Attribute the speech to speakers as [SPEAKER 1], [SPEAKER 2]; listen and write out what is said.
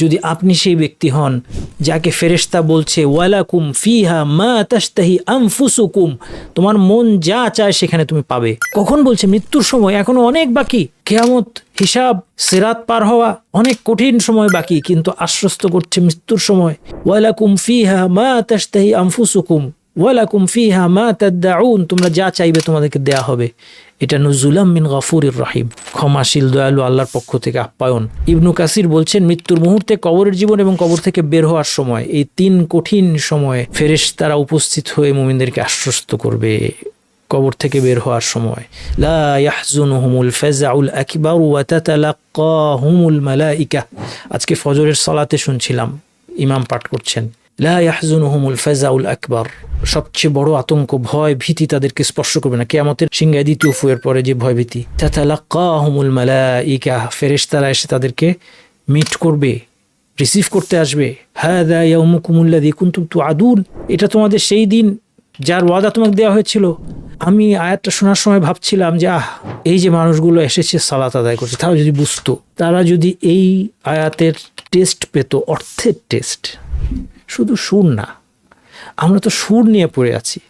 [SPEAKER 1] যদি আপনি সেই ব্যক্তি হন যাকে ফেরেস্তা বলছে, ওয়ালাকুম ফিহা মা তাস্তাহি আমফুসুকুম তোমার মন যা চায় সেখানে তুমি পাবে। কখন বলছে? মৃত্যুর সময়। এখনও অনেক বাকি। কেয়ামত হিসাব, সেরাত পার হওয়া অনেক কঠিন সময় বাকি, কিন্তু আশ্বস্ত করছে মৃত্যুর সময়। ওয়ালাকুম ফিহা মা তাস্তাহি আনফুসুকুম ওয়ালাকুম ফিহা মা তাদ্দাউন, তোমরা যা চাইবে তোমাদেরকে দেয়া হবে। এটা নজুলাম মিন গফুরির রাহিম। ক্ষমাশীল, দয়ালু আল্লাহর পক্ষ থেকে আপ্যায়ন। ইবনু কাসির বলছেন, মৃত্যুর মুহূর্তে কবরের জীবন এবং কবর থেকে বের হওয়ার সময়, এই তিন কঠিন সময়ে ফেরেশ তারা উপস্থিত হয়ে মুমিনদেরকে আশ্বস্ত করবে কবর থেকে বের হওয়ার সময়। লা ইয়াহজুনুহুমুল ফাজাউল আকবার ওয়া তাতালাক্কাহুমুল মালাইকা। আজকে ফজরের সালাতে শুনছিলাম, ইমাম পাঠ করছেন। লা ইয়াহজুনুহুমুল ফাজাউল আকবার। সবচেয়ে বড় আতঙ্ক, ভয়, ভীতি তাদেরকে স্পর্শ করবে না। কেয়ামতের সিংহায় দ্বিতীয় ফুয়ের পরে যে ভয় ভীতি। তাতালাক্কাহুমুল মালাইকা, ফেরেশতারা এসে তাদেরকে মিট করবে রিসিভ করতে আসবে। হ্যাঁ দা ইয়াউমুকুমুল্লাযী কুনতুম তুআদুন। এটা তোমাদের সেই দিন যার ওয়াদা তোমাকে দেওয়া হয়েছিল। আমি আয়াতটা শোনার সময় ভাবছিলাম যে, আহ, এই যে মানুষগুলো এসেছে, সালাত আদায় করছে তারা যদি বুঝতো, তারা যদি এই আয়াতের টেস্ট পেত, অর্থের টেস্ট শুধু সুর না আমরা তো সুর নিয়ে পড়ে আছি।